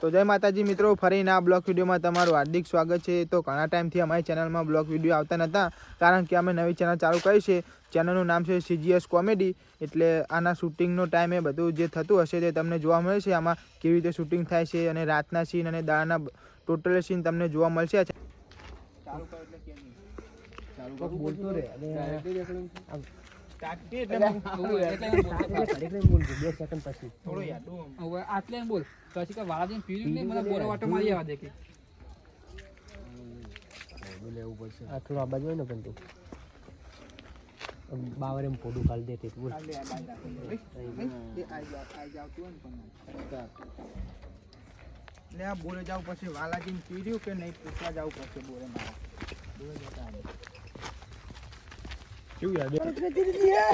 તો જય માતાજી મિત્રો ફરીને આ બ્લોગ વિડીયોમાં તમારું હાર્દિક સ્વાગત છે. તો ઘણા ટાઈમથી અમારી ચેનલમાં બ્લોગ વીડિયો આવતા નહોતા કારણ કે અમે નવી ચેનલ ચાલુ કરી છે. ચેનલનું નામ છે સીજીએસ કોમેડી એટલે આના શૂટિંગનો ટાઈમે બધું જે થતું હશે તે તમને જોવા મળે છે. આમાં કેવી રીતે શૂટિંગ થાય છે અને રાતના સીન અને દાળના ટોટલ સીન તમને જોવા મળશે. ચાલુ કરો એટલે કેમ નહીં? ચાલુ કરો. બોલતો રે Start થી એટલે હું બે સેકન્ડ પછી થોડું યાદું આમ. હવે આટલે એમ બોલ પછી કે વાળા જઈને પીર્યું નહીં મને બોરો વાટો મારી આવવા દે કે લેવું પડશે આ થોડું આ બાજુ હોય ને પણ તું બાવર એમ પોડું ખાલી દે તે બોલ આ લે, આ બાજુ રાખો. ભાઈ, ભાઈ, એ આઈ જાવ- આઈ જાવતું હોય ને પણ. એટલે આ બોલે જાવ પછી વાલાજીને પીર્યું કે નહીં પૂછવા જવું પડશે બોલે મારે બોલે જતા આવે.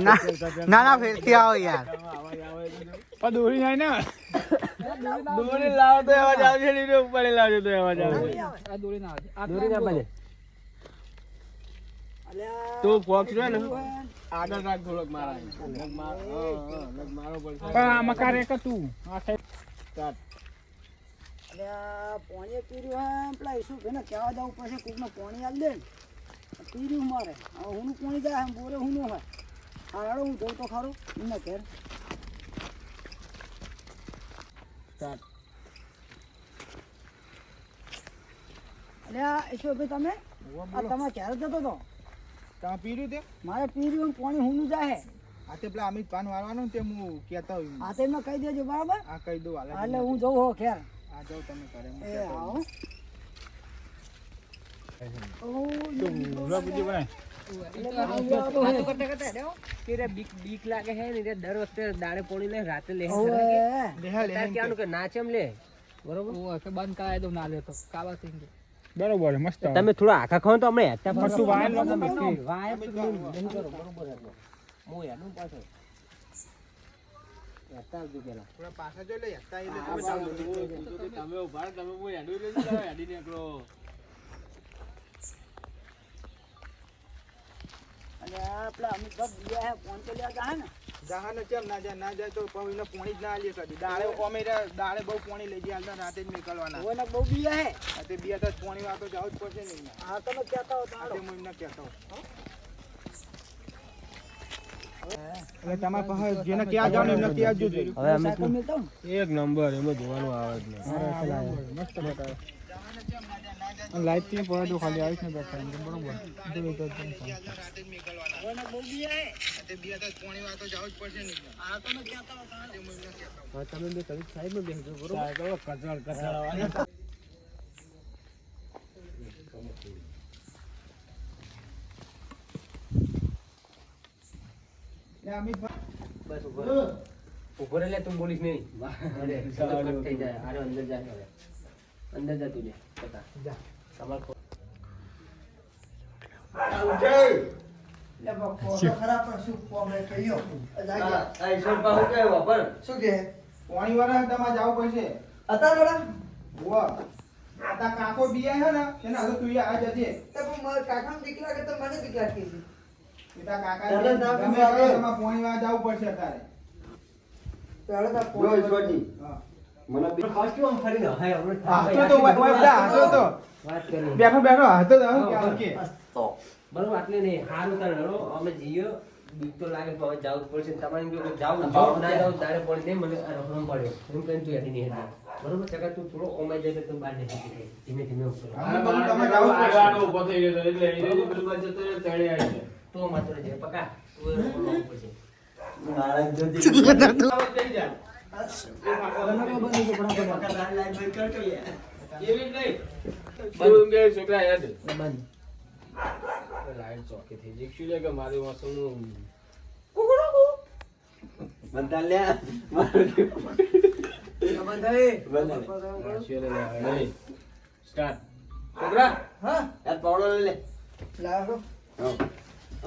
ના ના ના ફેરથી આવો યાર. દોરી જાય ને? દોરી લાવો તો અવાજ આવશે ઉપર લાવજો તો અવાજ આવશે. આ દોરી ના આવે. દોરી ના બાજે તો ફોક્સ છે ને? આગળ રાખ થોડોક મારા લગ માર હા હા લગ મારો પડશે. પણ આમાં કારે કે તું આ સાઈડ સ્ટાર્ટ પોણી પીર્યું હા પેલા ઈસુ ભાઈને કહેવા જવું પડશે કોકને પોણી આલ દે ને. પીર્યું મારે. હુંનું પોણી જાય બોરે હુંનું હોય. હા હેડો હું જોઉં તો ખરો એમના ઘેર. અલ્યા તમે? આ ક્યારે જતો હતો? તમે પીર્યું તે? મારે પીર્યું પાણી હુંનું જાય આ તે પેલા અમિત પાન વાળવાનું તે હું કહેતા તો એમને કહી દેજો બરાબર? આ કહી દઉં એટલે હું જઉં હો ખેર આ જાઉં તમે કરે એ આવો હોઉં. બીક બીક લાગે હે ને એટલે દર વખતે દાડે પોણી લે રાતે લે. કે. ના લે? બરોબર? બંધ કરાય દઉં ના લે કાવા થઈ ગયો. બરોબર મસ્ત તમે થોડા આખા ખાઓ તો અમે હેઠા મરચું વાયેલ લો તમે. વાયેલ તો નહીં કરો બરોબર હતો હું હેડું પાછો. હેઠા આવજો પેલા. થોડા પાછા જોઈ લે હેઠા એટલે તમે પેલા અમિતભાઈ બીજા હે ફોન તો લેવા જાય ને જહાને કેમ ના. જાય ના જાય તો એને પોણી જ ના આલીએ કદી. દાળે ઓમે રે- દાળે બહુ પોણી લઈ જાય હાલતા રાતે જ નીકળવાના ઓને બહુ બીયા હે. આ તે બે તો પોણી વાતો જાવ જ પડશે ને. હા તમે કહેતા હો તો આ હાલો. તે હું એમને કહેતો તમારે પાસે જેને ક્યાં જાવ એમને ક્યાં જોજો હવે અમે સાયકલ મેલતા હું. એક નંબર એમાં જોવાનું આવે જ નહીં. મસ્ત બતાવે. લાઈટથી પડે તો ખાલી આવીશ ને બેઠા એમ બરોબર? બીયા બે તો પોણી વાતો જાવ જ પડશે ને એમને. હા તમે કહેતા હો તો. તે તમે બે કવિ સાઈડમાં બેસજો બરોબર એટલે અમિતભાઈ બસ ઊભો ઊભો લે તું બોલીશ નહીં. થઈ જાય. અરે અંદર જાય અંદર જા. તું લે બતા જા. તમાર કો- કાકો બિયા ને એને હવે તું આ જજે તો પણ મારા કાકાને બીક લાગે તો મને બીક કીધી કાકા. તમારે પોણી વાળા જાવું પડશે અત્યારે. ચાલો તો જો હા. મને બી- તો ઓય- ઓય બધા હાથો તો વાત કરી. બેઠો બેઠો હાથો તો હા, કે કે બરોબર આટલે નહીં. હારું તારે હળો અમે જઈએ. બીક તો લાગે પણ હવે પડશે. તમારે જો જાવ જાવ ના જાવ તારે પણ નહીં મને આ રખડવું પડે એમ કઈ તું હેડી નહીં બરોબર ચકા તું થોડો ઓમાઈ જાય તો તું બહાર નહીં જાય. ધીમે ધીમે ઉપર. જાવું તો માત્ર જે પકા. તું એ રખડવું પડશે નારાયણ હા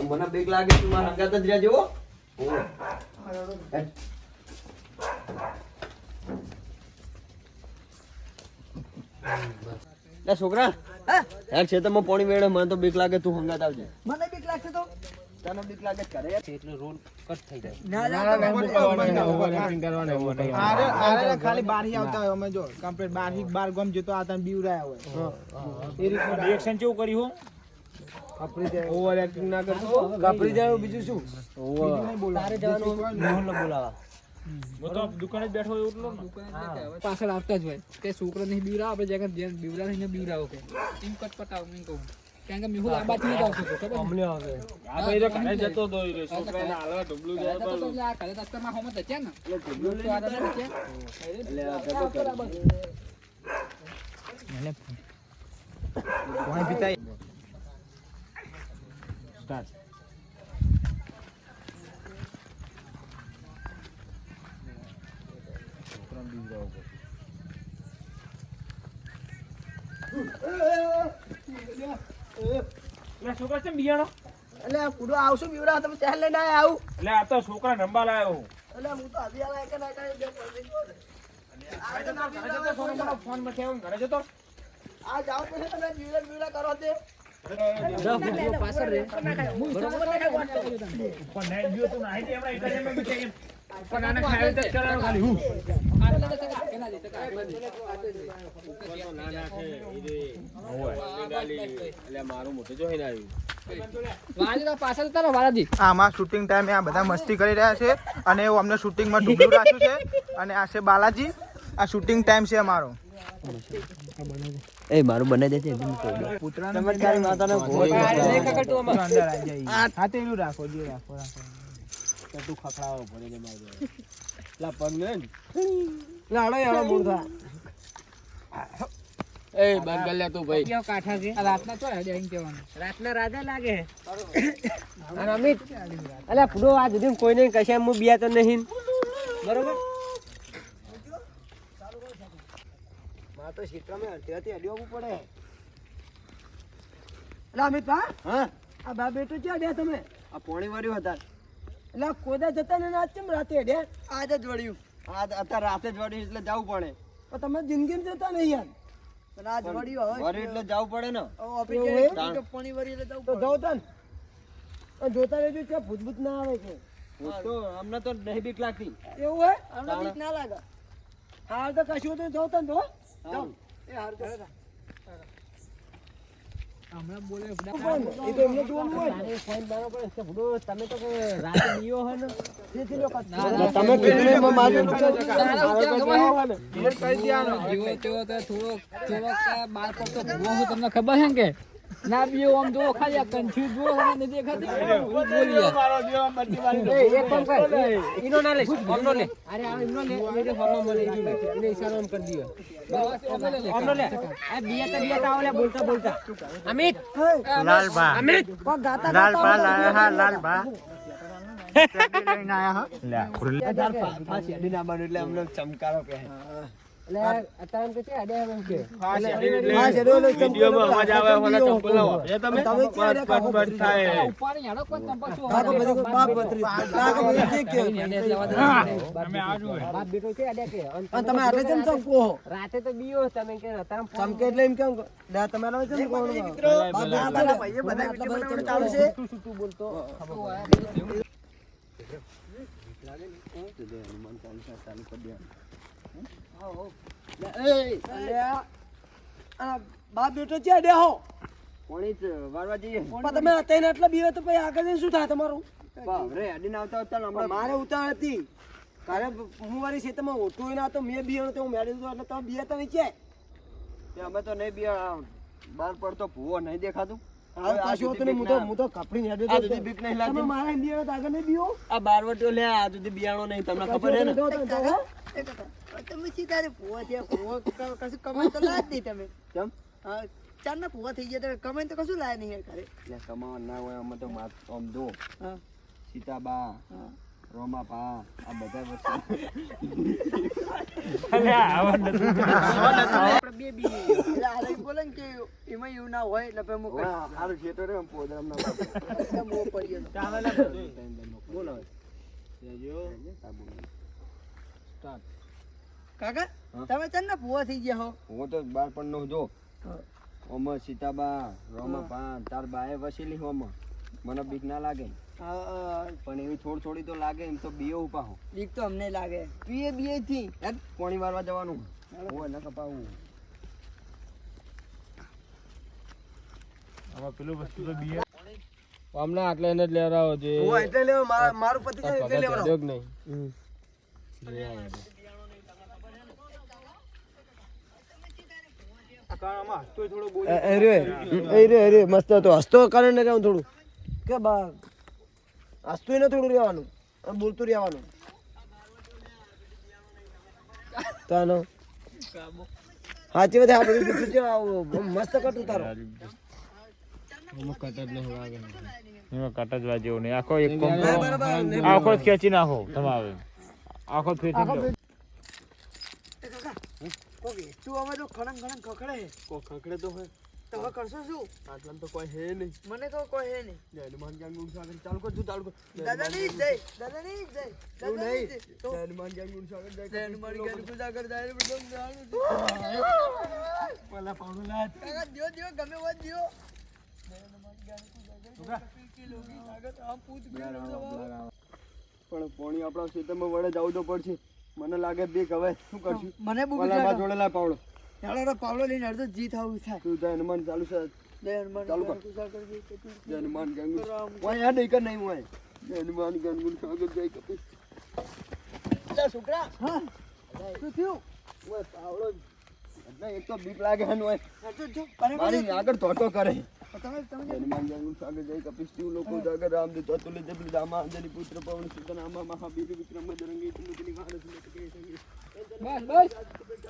મને બીક લાગે તું મારા હંગાત જ રહ્યા હો. લે છોકરા હા યાર ખેતરમાં પાણી વેડે મને તો બીક લાગે તું હંગાત આવજે મને બીક લાગશે તો તને બીક લાગે છે ઘરે રોલ કટ થઈ જાય ના ના આરે આરે ખાલી બારહી આવતા હોય અમે જો કમ્પ્લીટ બારહી બાર ગમ જતો આવતા બીવરાયા હોય એ રીતનું રિએક્શન કેવું કર્યું ઓવર એક્ટિંગ ના કરતો ગાભરી જાય બીજું શું બીજું નહીં બોલાવે. પાછળ આવતા જ હોય. કે છોકરો નહીં બીવરા આપણે જ્યાં જેમ બીવરા થઈને બીવરાવો કે. એમ કટપટાવ એમ કહું. કારણ કે મેહુલ આબાથી નહીં આવતો હતો, ખબર અમને આવે. હા, ઘરે જતો તો એટલે આ ઘરે રસ્તામાં હોમત હતા ને. ઢોબલું તો આ દાદા છે. પાણી પીતા. એટલે આ કુડો આવશું બીવડા તમે ત્યાં લઈને આયા આવું. એટલે આ તો છોકરા નંબા લાયો. એટલે હું તો આવી આલા કે ના કરે બે પડી ગયો ને. આ તો ના બીવડા ઘરે જતો કરો ફોનમાં થયો ઘરે જતો. આ જાઓ પછી તમે બીવડા બીવડા કરો તે. પણ નહીં ગયો તું નહીં તે હમણાં એક જ બી કે પણ આને ખાઈ જ કરવાનું ખાલી હું. આમાં શૂટિંગ ટાઈમે આ બધા મસ્તી કરી રહ્યા છે અને એવું અમને શૂટિંગમાં ઢુકડું રાખ્યું છે અને આ છે બાલાજી. આ શૂટિંગ ટાઈમ છે અમારો. એ મારું બને દેજે માતાને ભોગ હા તો એનું રાખો જે રાખો રાખો લાડો યાડો મૂર્ધા કેવો કાંઠા છે? રાતના ચોય હજી અહીં કહેવાનું. રાતના રાજા લાગે અને અમિત અલ્યા પૂરો આ સુધી કોઈને કશે હું બિયા તો નહીં. બરોબર? માં તો ક્ષેત્રમાં હતી અડી આવવું પડે. એટલે અમિત હા? આ બા બેટો ક્યાં ગયા તમે? આ પોણી વાળ્યું હતા. આ કોદા જતા ને આજ કેમ રાતે હેડે? આજ જ વળ્યું. આજ અત્યારે રાતે જ વળ્યું એટલે જવું પડે. પણ તમે જિંદગીમાં જતા નહીં યાર. પણ આજ વળ્યું હવે. વળ્યું એટલે જવું પડે ને. ઓફિસ પાણી વળી એટલે જવું તો જાવ તન. પણ જોતા રહેજો કે ભૂતભૂત ના આવે છે તો અમને તો નહીં બીક લાગતી. એવું હે અમને બીક ના લાગે. હાલ તો કશું તો જાવ તન તો હા. એ હાર તો હમણાં બોલે એ તો એમને જોવાનું હોય. તમે તો રાતે બીયો ને તેથી લોકો તમે તો થોડોક થોડોક આ બાર પર તો ભૂવો તમને ખબર છે કે? ના બીઓ આમ જુઓ ખાલી આ confuse જુઓ અને નથી દેખાતી હું બોલી યાર. એ એક કામ કર? ઇનો ના લે ઓમનો લે. અરે આ ઇનો લે એને ફરવા મળે ઈનો લે. ઇશારો આમ કરી દિયો લે લે. ઓમનો લે. આ બિયા તો બિયા તો આવલે બોલતા બોલતા. અમિત! લાલબા. અમિત! કો ગાતા લાલબા હા લાલબા. લઈને આયા હા આ શેરડી ના બન્યું એટલે અમને ચમકારો કહે. છે શું છે રાતે તો બીયો તમે કે અત્યારે ફોન ચમકે એટલે એમ કેમ ના તમે આટલે જેમ કોણ મિત્રો બધા ભાઈએ બધા વિડિયો ચાલુ છે. આ બાપ બેટો છે તમે અત્યારે આટલા બીવે આગળ જઈને શું થાય તમારું હવે અડીને આવતા મારે ઉતાવળ હતી કાલે હું મારી ખેતરમાં ઓટો ના તો મેં બિયાણું તો હું મેળવી દીધું એટલે તમે બિયા તો નીચે અમે તો નહીં બી બહાર પડતો ભૂવો નહીં દેખાતું. હાલ પાછું હતું હું તો હું તો કપડી ને આ સુધી બીક નહીં તમે મારા બિયાણો તો આગળ નહીં બીવો આ બારવટીઓ લે આ સુધી બિયાણો નહીં તમને ખબર છે ને? તમે સીધા રે ભૂવા થયા ભૂવા કશું કમાઈ તો લાયા જ નહીં તમે. કેમ? હા ચારના ભૂવા થઈ ગયા તમે કમાઈ તો કશું લાય નહીં ઘરે. એટલે કમાવા ના હોય અમે તો આમ જો હા. સીતાબા. હા. રોમાપા આ બધા વસ્તુ. આપણે બે બી. એટલે બોલે કે એમાં એવું ના હોય એટલે હું છે તો રે આમ પોદરામના બાપા. મો મોહ પડી ગયો બોલો હવે. કાકા તમે ચારના ભૂવા થઈ ગયા હો? હું તો બાળપણનો જો. ઓમ સીતાબા રોમા પા તાર બાએ વસેલી હોમ મને બીક ના લાગે. પણ એવી થોડી થોડી તો લાગે એમ તો બીઓ ઉપાહો બીક તો અમને લાગે. પીએ બીએ થી. યાર પાણી વારવા જવાનું. હોય ના કપાવું. અમને આટલે એને જ લેવડાવો છે હું એટલે લેવા મારું પતિ જાય એટલે લેવાનો જ નહીં. અરે અરે અરે મસ્ત હતો. હસતો કારણ ને થોડું? કે બા હસતું ને થોડું રહેવાનું. અને બોલતું રહેવાનું. તાનો. સાચી વાત આપણે બીજું છે આવું મસ્ત કટું તારો એમાં કટજવા જેવું નહીં. આખો એક આખો જ ખેંચી નાખો તમારે. આખો ખેંચી નાખો. તું હવે તો ખડંગ ખડંગ ખખડે. ખખડે તો હોય. તો હવે કરશો શું? આટલા તો કોઈ હે નહીં. મને તો કોઈ હે નહીં. જય હનુમાન જ્ઞાન ગુણ સાગર ચાલુ કરજો ચાલુ કર દાદાની જય દાદાની જય એવું નહીં. તો જય હનુમાન જ્ઞાન ગુણ સાગર જય જય હનુમાન જ્ઞાન ગુણ સાગર જય હનુમાન જ્ઞાન પેલા પાવડું લાત કાકા દિયો દિયો ગમે વાત દિયો. પણ પોણી આપણા ખેતરમાં વડે જવું તો પડશે. મને લાગે બીક હવે શું કરશું? મને જોડેલા પાવડો. ચાલો પાવલો લઈને અડધો જીત આવું થાય તું જય હનુમાન ચાલુ છે. જય હનુમાન ચાલુ કર. જય હનુમાન ગંગુ. ઓય યાર નહીં કર નહીં ઓય જય હનુમાન ગંગુ સાગર જય કપિલ અલા છોકરા. હા. શું થયું? ઓય પાવડો એટલે એક તો બીક લાગે હન બરાબર મારી આગળ ધોટો કરે. તમે તમે હનુમાન જ્ઞાન સાગર જય કપિલ શિવ લોકો જાગર દામા અંજલિ પુત્ર પવન સુતન આમા મહાવીર વિક્રમ વારસ બસ બસ.